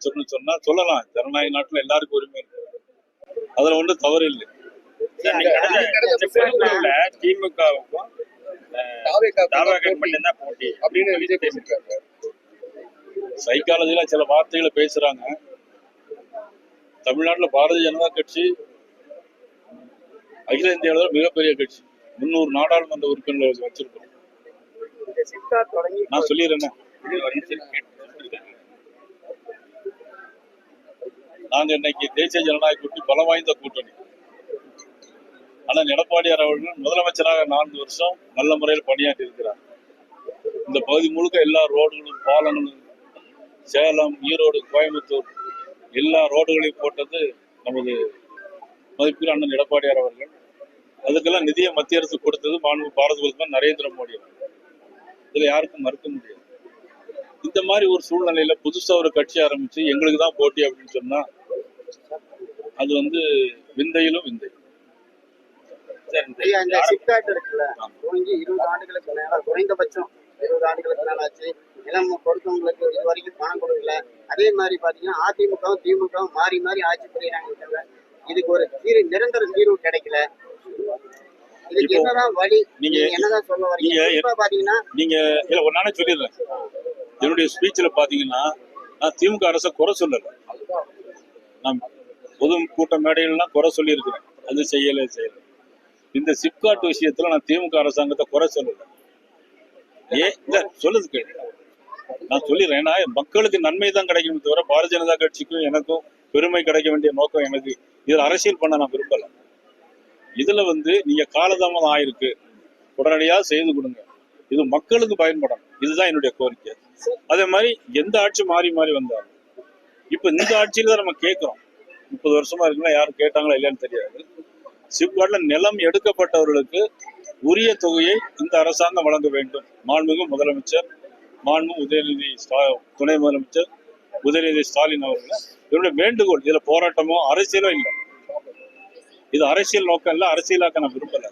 முதலமைச்சர்னு சொன்னா சொல்லலாம். ஜனநாயக நாட்டுல எல்லாருக்கும் உரிமை இருக்கு அதுல ஒண்ணும் தவறு இல்லை. திமுகவுக்கும் மட்டும்தான் போட்டி அப்படின்னு விஜய் பேசியிருக்காரு. சைக்காலஜில சில வார்த்தைகளை பேசுறாங்க. தமிழ்நாட்டுல பாரதிய ஜனதா கட்சி அகில இந்திய அளவில் மிகப்பெரிய கட்சி. முன்னூறு நாடாளுமன்ற உறுப்பினர்கள் வச்சிருக்கோம் நான் சொல்லிடுறேன். நாங்கள் இன்னைக்கு தேசிய ஜனநாயக கூட்டணி பலம் வாய்ந்த கூட்டணி. ஆனால் எடப்பாடியார் அவர்கள் முதலமைச்சராக நான்கு வருஷம் நல்ல முறையில் பணியாற்றி இருக்கிறார் இந்த பகுதி முழுக்க எல்லா ரோடுகளும் பாலங்களும் சேலம் ஈரோடு கோயம்புத்தூர் எல்லா ரோடுகளையும் போட்டது நமது மதிப்பில் அண்ணன் எடப்பாடியார் அவர்கள். அதுக்கெல்லாம் நிதியை மத்திய அரசு கொடுத்தது மாண்பு பாரத பிரதமர் நரேந்திர மோடி இதில் யாருக்கும் மறுக்க முடியாது. இந்த மாதிரி ஒரு சூழ்நிலையில புதுசா ஒரு கட்சி ஆரம்பிச்சு எங்களுக்கு தான் போட்டி அப்படின்னு சொன்னா அது வந்து விந்தையிலும் விந்தை. ஐயா இந்த சிப்காட் இருக்குல்ல துவங்கி இருபது ஆண்டுகளுக்கு மேல குறைந்தபட்சம் இருபது ஆண்டுகளுக்கு மேல ஆச்சு. நிலம் கொடுத்தவங்களுக்கு இது வரைக்கும் பணம் கொடுக்கல. அதே மாதிரி பாத்தீங்கன்னா அதிமுகவும் திமுகவும் மாறி மாறி ஆட்சி புரியுறாங்க இதுக்கு ஒரு தீர்வு நிரந்தர தீர்வு கிடைக்கல. இதுக்கு என்னதான் வழி நீங்க- என்னதான் சொல்ல வரீங்க? இப்ப பாத்தீங்கன்னா நீங்க இல்ல ஒரு நானே சொல்லிடுறேன். என்னுடைய ஸ்பீச்சில் பாத்தீங்கன்னா நான் திமுக அரசை குறை சொல்லல. நான் பொது கூட்ட மேடையிலாம் குறை சொல்லியிருக்கிறேன். அது செய்யலை செய்யல. இந்த சிப்காட் விஷயத்துல நான் திமுக அரசாங்கத்தை குறை சொல்லலை. ஏ இந்த சொல்லுது கேள்வி நான் சொல்லிடுறேன். ஏன்னா மக்களுக்கு நன்மை தான் கிடைக்குமே தவிர பாரதிய ஜனதா கட்சிக்கும் எனக்கும் பெருமை கிடைக்க வேண்டிய நோக்கம் எனக்கு இதில் அரசியல் பண்ண நான் விரும்பலை. இதுல வந்து நீங்க காலதாமதம் ஆயிருக்கு. உடனடியா செய்து கொடுங்க. இது மக்களுக்கு பயன்படும். இதுதான் என்னுடைய கோரிக்கை. அதே மாதிரி எந்த ஆட்சி மாறி மாறி வந்தாலும் இப்ப இந்த ஆட்சியில தான் நம்ம கேட்கிறோம். முப்பது வருஷமா இருக்குன்னா யாரும் கேட்டாங்களா இல்லையான்னு தெரியாது. சிப்காட்ல நிலம் எடுக்கப்பட்டவர்களுக்கு உரிய தொகையை இந்த அரசாங்கம் வழங்க வேண்டும். மாண்புமிகு முதலமைச்சர் மாண்பு உதயநிதி துணை முதலமைச்சர் உதயநிதி ஸ்டாலின் அவர்கள் இவருடைய வேண்டுகோள் இதுல போராட்டமோ அரசியலோ இல்லை. இது அரசியல் நோக்கம் இல்லை அரசியலாக்க நான் விரும்பலை.